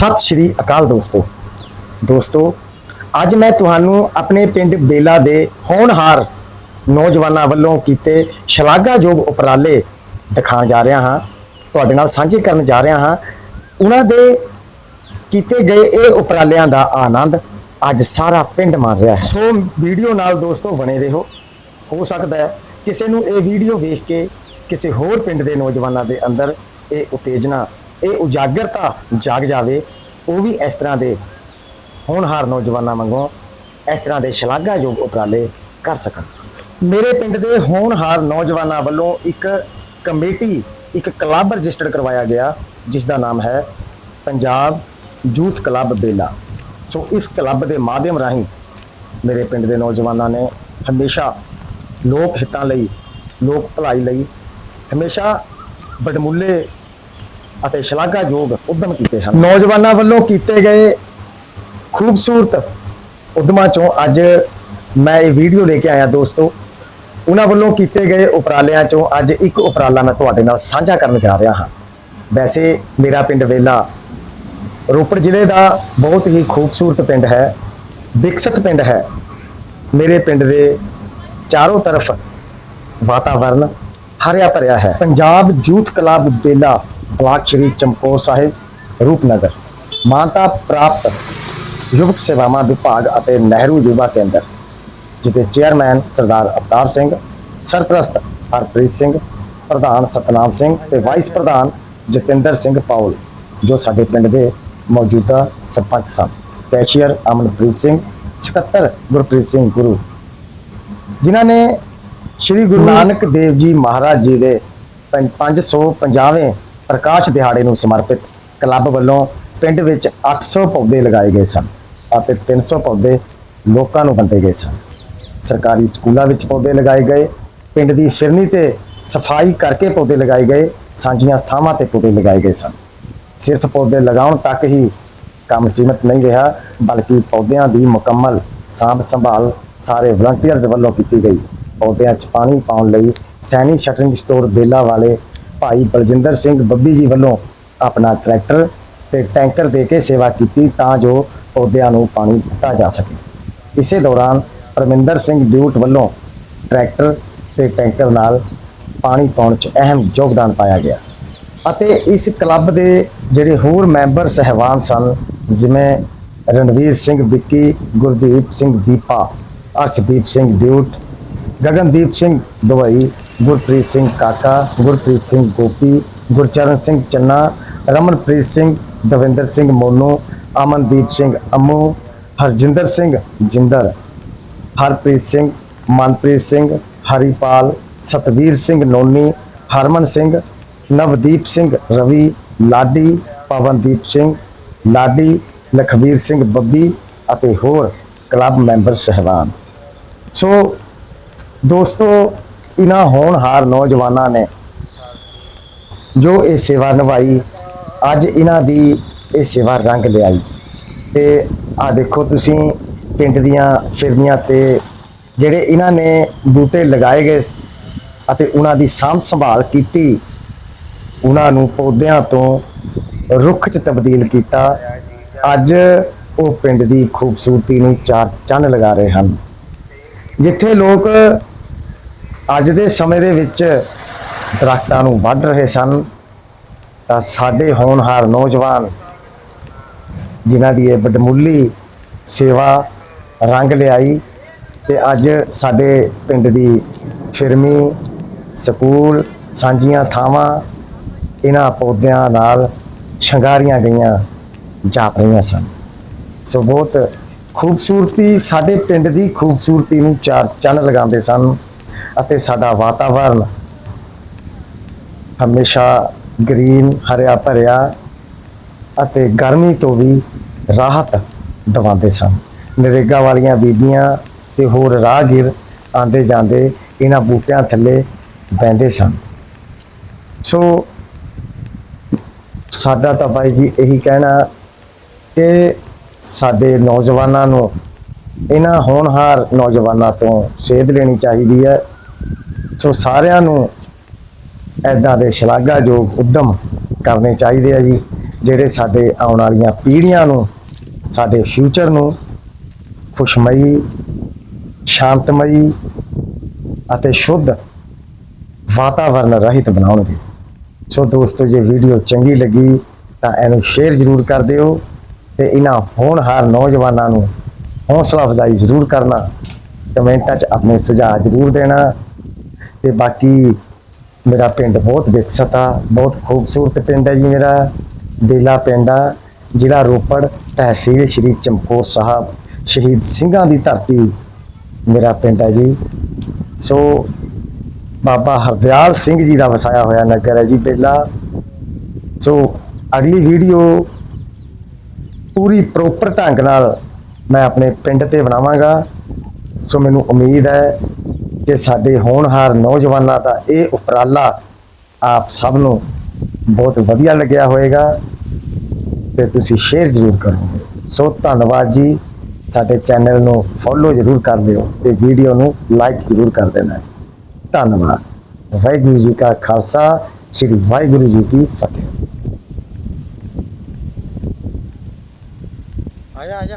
ਸਤਿ ਸ਼੍ਰੀ ਅਕਾਲ ਦੋਸਤੋ। ਦੋਸਤੋ, ਅੱਜ ਮੈਂ ਤੁਹਾਨੂੰ ਆਪਣੇ ਪਿੰਡ ਬੇਲਾ ਦੇ ਹੋਣਹਾਰ ਨੌਜਵਾਨਾਂ ਵੱਲੋਂ ਕੀਤੇ ਸ਼ਲਾਘਾਯੋਗ ਉਪਰਾਲੇ ਦਿਖਾਉਣ ਜਾ ਰਿਹਾ ਹਾਂ। ਤੁਹਾਡੇ ਨਾਲ ਸਾਂਝੇ ਕਰਨ ਜਾ ਰਿਹਾ ਹਾਂ। ਉਹਨਾਂ ਦੇ ਕੀਤੇ ਗਏ ਇਹ ਉਪਰਾਲਿਆਂ ਦਾ ਆਨੰਦ ਅੱਜ ਸਾਰਾ ਪਿੰਡ ਮਾਣ ਰਿਹਾ ਹੈ। ਸੋ ਵੀਡੀਓ ਨਾਲ ਦੋਸਤੋ ਬਣੇ ਰਹੋ। ਹੋ ਸਕਦਾ ਹੈ ਕਿਸੇ ਨੂੰ ਇਹ ਵੀਡੀਓ ਵੇਖ ਕੇ ਕਿਸੇ ਹੋਰ ਪਿੰਡ ਦੇ ਨੌਜਵਾਨਾਂ ਦੇ ਅੰਦਰ ਇਹ ਉਤੇਜਨਾ ਇਹ ਉਜਾਗਰਤਾ ਜਾਗ ਜਾਵੇ, ਉਹ ਵੀ ਇਸ ਤਰ੍ਹਾਂ ਦੇ ਹੋਣਹਾਰ ਨੌਜਵਾਨਾਂ ਵਾਂਗੋਂ ਇਸ ਤਰ੍ਹਾਂ ਦੇ ਸ਼ਲਾਘਾਯੋਗ ਉਪਰਾਲੇ ਕਰ ਸਕਣ। ਮੇਰੇ ਪਿੰਡ ਦੇ ਹੋਣਹਾਰ ਨੌਜਵਾਨਾਂ ਵੱਲੋਂ ਇੱਕ ਕਮੇਟੀ, ਇੱਕ ਕਲੱਬ ਰਜਿਸਟਰਡ ਕਰਵਾਇਆ ਗਿਆ, ਜਿਸ ਦਾ ਨਾਮ ਹੈ Punjab youth club Bela. So ਇਸ ਕਲੱਬ ਦੇ ਮਾਧਿਅਮ ਰਾਹੀਂ ਮੇਰੇ ਪਿੰਡ ਦੇ ਨੌਜਵਾਨਾਂ ਨੇ ਹਮੇਸ਼ਾ ਲੋਕ ਹਿੱਤਾਂ ਲਈ, ਲੋਕ ਭਲਾਈ ਲਈ ਹਮੇਸ਼ਾ ਬੜਮੁੱਲੇ ਅਤੇ ਸ਼ਲਾਘਾਯੋਗ ਉਦਮ ਕੀਤੇ ਹਨ। ਨੌਜਵਾਨਾਂ ਵੱਲੋਂ ਕੀਤੇ ਗਏ ਖੂਬਸੂਰਤ ਉਦਮਾਂ ਚੋਂ ਅੱਜ ਮੈਂ ਇਹ ਵੀਡੀਓ ਲੈ ਕੇ ਆਇਆ ਦੋਸਤੋ। ਉਹਨਾਂ ਵੱਲੋਂ ਕੀਤੇ ਗਏ ਉਪਰਾਲਿਆਂ ਚੋਂ ਅੱਜ ਇੱਕ ਉਪਰਾਲਾ ਮੈਂ ਤੁਹਾਡੇ ਨਾਲ ਸਾਂਝਾ ਕਰਨ ਜਾ ਰਿਹਾ ਹਾਂ। ਵੈਸੇ ਮੇਰਾ ਪਿੰਡ ਵੇਲਾ ਰੋਪੜ ਜ਼ਿਲ੍ਹੇ ਦਾ ਬਹੁਤ ਹੀ ਖੂਬਸੂਰਤ ਪਿੰਡ ਹੈ, ਵਿਕਸਿਤ ਪਿੰਡ ਹੈ। ਮੇਰੇ ਪਿੰਡ ਦੇ ਚਾਰੋਂ ਤਰਫ ਵਾਤਾਵਰਨ ਹਰਿਆ ਭਰਿਆ ਹੈ। Punjab youth club Bela block Shri Chamkaur Sahib, Rupnagar. ਮਾਨਤਾ ਪ੍ਰਾਪਤ ਯੁਵਕ ਸੇਵਾਵਾਂ ਵਿਭਾਗ ਅਤੇ ਨਹਿਰੂ ਯੁਵਾ ਕੇਂਦਰ, ਜਿੱਥੇ ਚੇਅਰਮੈਨ ਸਰਦਾਰ ਅਵਤਾਰ ਸਿੰਘ, ਸਰਪ੍ਰਸਤ ਹਰਪ੍ਰੀਤ ਸਿੰਘ, ਪ੍ਰਧਾਨ ਸਤਨਾਮ ਸਿੰਘ ਤੇ ਵਾਈਸ ਪ੍ਰਧਾਨ ਜਤਿੰਦਰ ਸਿੰਘ ਪਾਉਲ, ਜੋ ਸਾਡੇ ਪਿੰਡ ਦੇ ਮੌਜੂਦਾ ਸਰਪੰਚ ਸਨ। ਕੈਸ਼ੀਅਰ ਅਮਨਪ੍ਰੀਤ ਸਿੰਘ, ਸਕੱਤਰ ਗੁਰਪ੍ਰੀਤ ਸਿੰਘ ਗੁਰੂ। ਜਿਨ੍ਹਾਂ ਨੇ ਸ੍ਰੀ ਗੁਰੂ ਨਾਨਕ ਦੇਵ ਜੀ ਮਹਾਰਾਜ ਜੀ ਦੇ 550ਵੇਂ ਪ੍ਰਕਾਸ਼ ਦਿਹਾੜੇ ਨੂੰ ਸਮਰਪਿਤ ਕਲੱਬ ਵੱਲੋਂ ਪਿੰਡ ਵਿੱਚ 800 ਪੌਦੇ ਲਗਾਏ ਗਏ ਸਨ ਅਤੇ 300 ਪੌਦੇ ਲੋਕਾਂ ਨੂੰ ਵੰਡੇ ਗਏ ਸਨ। ਸਰਕਾਰੀ ਸਕੂਲਾਂ ਵਿੱਚ ਪੌਦੇ ਲਗਾਏ ਗਏ, ਪਿੰਡ ਦੀ ਫਿਰਨੀ ਤੇ ਸਫ਼ਾਈ ਕਰਕੇ ਪੌਦੇ ਲਗਾਏ ਗਏ, ਸਾਂਝੀਆਂ ਥਾਵਾਂ ਤੇ ਪੌਦੇ ਲਗਾਏ ਗਏ ਸਨ। ਸਿਰਫ ਪੌਦੇ ਲਗਾਉਣ ਤੱਕ ਹੀ ਕੰਮ ਸੀਮਤ ਨਹੀਂ ਰਿਹਾ, ਬਲਕਿ ਪੌਦਿਆਂ ਦੀ ਮੁਕੰਮਲ ਸਾਂਭ ਸੰਭਾਲ ਸਾਰੇ ਵਲੰਟੀਅਰਜ਼ ਵੱਲੋਂ ਕੀਤੀ ਗਈ। ਪੌਦਿਆਂ 'ਚ ਪਾਣੀ ਪਾਉਣ ਲਈ ਸੈਣੀ ਸ਼ਟਰਿੰਗ ਸਟੋਰ ਬੇਲਾ ਵਾਲੇ ਭਾਈ ਬਲਜਿੰਦਰ ਸਿੰਘ ਬੱਬੀ ਜੀ ਵੱਲੋਂ ਆਪਣਾ ਟਰੈਕਟਰ ਤੇ ਟੈਂਕਰ ਦੇ ਕੇ ਸੇਵਾ ਕੀਤੀ ਤਾਂ ਜੋ ਪੌਦਿਆਂ ਨੂੰ ਪਾਣੀ ਦਿੱਤਾ ਜਾ ਸਕੇ। ਇਸੇ ਦੌਰਾਨ ਪਰਮਿੰਦਰ ਸਿੰਘ ਡਿਊਟ ਵੱਲੋਂ ਟਰੈਕਟਰ ਤੇ ਟੈਂਕਰ ਨਾਲ ਪਾਣੀ ਪਾਉਣ 'ਚ ਅਹਿਮ ਯੋਗਦਾਨ ਪਾਇਆ ਗਿਆ ਅਤੇ ਇਸ ਕਲੱਬ ਦੇ ਜਿਹੜੇ ਹੋਰ ਮੈਂਬਰ ਸਹਿਬਾਨ ਸਨ, ਜਿਵੇਂ ਰਣਵੀਰ ਸਿੰਘ ਵਿੱਕੀ, ਗੁਰਦੀਪ ਸਿੰਘ ਦੀਪਾ, ਅਰਸ਼ਦੀਪ ਸਿੰਘ ਡਿਊਟ, ਗਗਨਦੀਪ ਸਿੰਘ ਦੁਬਈ ਗੁਰਪ੍ਰੀਤ ਸਿੰਘ ਕਾਕਾ ਗੁਰਪ੍ਰੀਤ ਸਿੰਘ ਗੋਪੀ ਗੁਰਚਰਨ ਸਿੰਘ ਚੰਨਾ ਰਮਨਪ੍ਰੀਤ ਸਿੰਘ ਦਵਿੰਦਰ ਸਿੰਘ ਮੋਨੂ ਅਮਨਦੀਪ ਸਿੰਘ ਅਮੂ ਹਰਜਿੰਦਰ ਸਿੰਘ ਜਿੰਦਰ ਹਰਪ੍ਰੀਤ ਸਿੰਘ ਮਨਪ੍ਰੀਤ ਸਿੰਘ ਹਰੀਪਾਲ ਸਤਵੀਰ ਸਿੰਘ ਨੋਨੀ ਹਰਮਨ ਸਿੰਘ ਨਵਦੀਪ ਸਿੰਘ ਰਵੀ ਲਾਡੀ ਪਵਨਦੀਪ ਸਿੰਘ ਲਾਡੀ ਲਖਵੀਰ ਸਿੰਘ ਬੱਬੀ ਅਤੇ ਹੋਰ ਕਲੱਬ ਮੈਂਬਰ ਸਹਿਬਾਨ ਸੋ ਦੋਸਤੋ ਇਹਨਾਂ ਹੋਣਹਾਰ ਨੌਜਵਾਨਾਂ ਨੇ ਜੋ ਇਹ ਸੇਵਾ ਨਿਭਾਈ, ਅੱਜ ਇਹਨਾਂ ਦੀ ਇਹ ਸੇਵਾ ਰੰਗ ਲਿਆਈ। ਤੇ ਆ ਦੇਖੋ ਤੁਸੀਂ ਪਿੰਡ ਦੀਆਂ ਫਿਰਨੀਆਂ ਤੇ ਜਿਹੜੇ ਇਹਨਾਂ ਨੇ ਬੂਟੇ ਲਗਾਏ ਗਏ ਅਤੇ ਉਹਨਾਂ ਦੀ ਸਾਂਭ ਸੰਭਾਲ ਕੀਤੀ ਉਹਨਾਂ ਨੂੰ ਪੌਦਿਆਂ ਤੋਂ ਰੁੱਖ 'ਚ ਤਬਦੀਲ ਕੀਤਾ। ਅੱਜ ਉਹ ਪਿੰਡ ਦੀ ਖੂਬਸੂਰਤੀ ਨੂੰ ਚਾਰ ਚੰਨ ਲਗਾ ਰਹੇ ਹਨ। ਜਿੱਥੇ ਲੋਕ ਅੱਜ ਦੇ ਸਮੇਂ ਦੇ ਵਿੱਚ ਦਰਖਤਾਂ ਨੂੰ ਵੱਢ ਰਹੇ ਸਨ, ਤਾਂ ਸਾਡੇ ਹੋਣਹਾਰ ਨੌਜਵਾਨ ਜਿਨ੍ਹਾਂ ਦੀ ਇਹ ਬਡਮੁੱਲੀ ਸੇਵਾ ਰੰਗ ਲਿਆਈ ਤੇ ਅੱਜ ਸਾਡੇ ਪਿੰਡ ਦੀ ਫਿਰਮੀ, ਸਕੂਲ, ਸਾਂਝੀਆਂ ਥਾਵਾਂ ਇਹਨਾਂ ਪੌਦਿਆਂ ਨਾਲ ਸ਼ਿੰਗਾਰੀਆਂ ਗਈਆਂ, ਜਾਪ ਰਹੀਆਂ ਸਨ। ਸੋ ਬਹੁਤ ਖੂਬਸੂਰਤੀ ਸਾਡੇ ਪਿੰਡ ਦੀ ਖੂਬਸੂਰਤੀ ਨੂੰ ਚਾਰ ਚੰਨ ਲਗਾਉਂਦੇ ਸਨ। ਅਤੇ ਸਾਡਾ ਵਾਤਾਵਰਨ ਹਮੇਸ਼ਾ ਗ੍ਰੀਨ, ਹਰਿਆ ਭਰਿਆ ਅਤੇ ਗਰਮੀ ਤੋਂ ਵੀ ਰਾਹਤ ਦਿਵਾਉਂਦੇ ਸਨ। ਨਰੇਗਾ ਵਾਲੀਆਂ ਬੀਬੀਆਂ ਤੇ ਹੋਰ ਰਾਹਗੀਰ ਆਂਦੇ ਜਾਂਦੇ ਇਹਨਾਂ ਬੂਟਿਆਂ ਥੱਲੇ ਬੈੰਦੇ ਸਨ। ਸੋ ਸਾਡਾ ਤਾਂ ਬਾਈ ਜੀ ਇਹੀ ਕਹਿਣਾ ਕਿ ਸਾਡੇ ਨੌਜਵਾਨਾਂ ਨੂੰ ਇਹਨਾਂ ਹੋਣਹਾਰ ਨੌਜਵਾਨਾਂ ਤੋਂ ਸੇਧ ਲੈਣੀ ਚਾਹੀਦੀ ਹੈ। ਸੋ ਸਾਰਿਆਂ ਨੂੰ ਐਦਾਂ ਦੇ ਸ਼ਲਾਘਾਯੋਗ ਉਦਮ ਕਰਨੇ ਚਾਹੀਦੇ ਆ ਜੀ, ਜਿਹੜੇ ਸਾਡੇ ਆਉਣ ਵਾਲੀਆਂ ਪੀੜ੍ਹੀਆਂ ਨੂੰ, ਸਾਡੇ ਫਿਊਚਰ ਨੂੰ ਖੁਸ਼ਮਈ, ਸ਼ਾਂਤਮਈ ਅਤੇ ਸ਼ੁੱਧ ਵਾਤਾਵਰਨ ਰਹਿਤ ਬਣਾਉਣਗੇ। ਸੋ ਦੋਸਤੋ, ਜੇ ਵੀਡੀਓ ਚੰਗੀ ਲੱਗੀ ਤਾਂ ਇਹਨੂੰ ਸ਼ੇਅਰ ਜ਼ਰੂਰ ਕਰ ਦਿਓ ਤੇ ਇਹਨਾਂ ਹੋਣਹਾਰ ਨੌਜਵਾਨਾਂ ਨੂੰ ਹੌਸਲਾ ਅਫਜ਼ਾਈ ਜ਼ਰੂਰ ਕਰਨਾ, ਕਮੈਂਟਾਂ 'ਚ ਆਪਣੇ ਸੁਝਾਅ ਜ਼ਰੂਰ ਦੇਣਾ ਤੇ ਬਾਕੀ ਮੇਰਾ ਪਿੰਡ ਬਹੁਤ ਵਿਕਸਤ ਆ, ਬਹੁਤ ਖੂਬਸੂਰਤ ਪਿੰਡ ਹੈ ਜੀ ਮੇਰਾ, ਬੇਲਾ ਪਿੰਡ ਆ, ਜ਼ਿਲ੍ਹਾ ਰੋਪੜ, ਤਹਿਸੀਲ ਸ਼੍ਰੀ ਚਮਕੌਰ ਸਾਹਿਬ, ਸ਼ਹੀਦ ਸਿੰਘਾਂ ਦੀ ਧਰਤੀ ਮੇਰਾ ਪਿੰਡ ਹੈ ਜੀ। ਸੋ ਬਾਬਾ ਹਰਦਿਆਲ ਸਿੰਘ ਜੀ ਦਾ ਵਸਾਇਆ ਹੋਇਆ ਨਗਰ ਹੈ ਜੀ ਬੇਲਾ। ਸੋ ਅਗਲੀ ਵੀਡੀਓ ਪੂਰੀ ਪ੍ਰੋਪਰ ਢੰਗ ਨਾਲ ਮੈਂ ਆਪਣੇ ਪਿੰਡ ਤੇ ਬਣਾਵਾਂਗਾ। ਸੋ ਮੈਨੂੰ ਉਮੀਦ ਹੈ ਕਿ ਸਾਡੇ ਹੋਣਹਾਰ ਨੌਜਵਾਨਾਂ ਦਾ ਇਹ ਉਪਰਾਲਾ ਆਪ ਸਭ ਨੂੰ ਬਹੁਤ ਵਧੀਆ ਲੱਗਿਆ ਹੋਵੇਗਾ ਤੇ ਤੁਸੀਂ ਸ਼ੇਅਰ ਜ਼ਰੂਰ ਕਰੋਗੇ। ਸੋ ਧੰਨਵਾਦ ਜੀ। ਸਾਡੇ ਚੈਨਲ ਨੂੰ ਫੋਲੋ ਜ਼ਰੂਰ ਕਰ ਦਿਓ ਤੇ ਵੀਡੀਓ ਨੂੰ ਲਾਈਕ ਜ਼ਰੂਰ ਕਰ ਦੇਣਾ। ਧੰਨਵਾਦ। ਵਾਹਿਗੁਰੂ ਜੀ ਕਾ ਖਾਲਸਾ, ਸ੍ਰੀ ਵਾਹਿਗੁਰੂ ਜੀ ਕੀ ਫਤਿਹ। ਆ ਜਾ।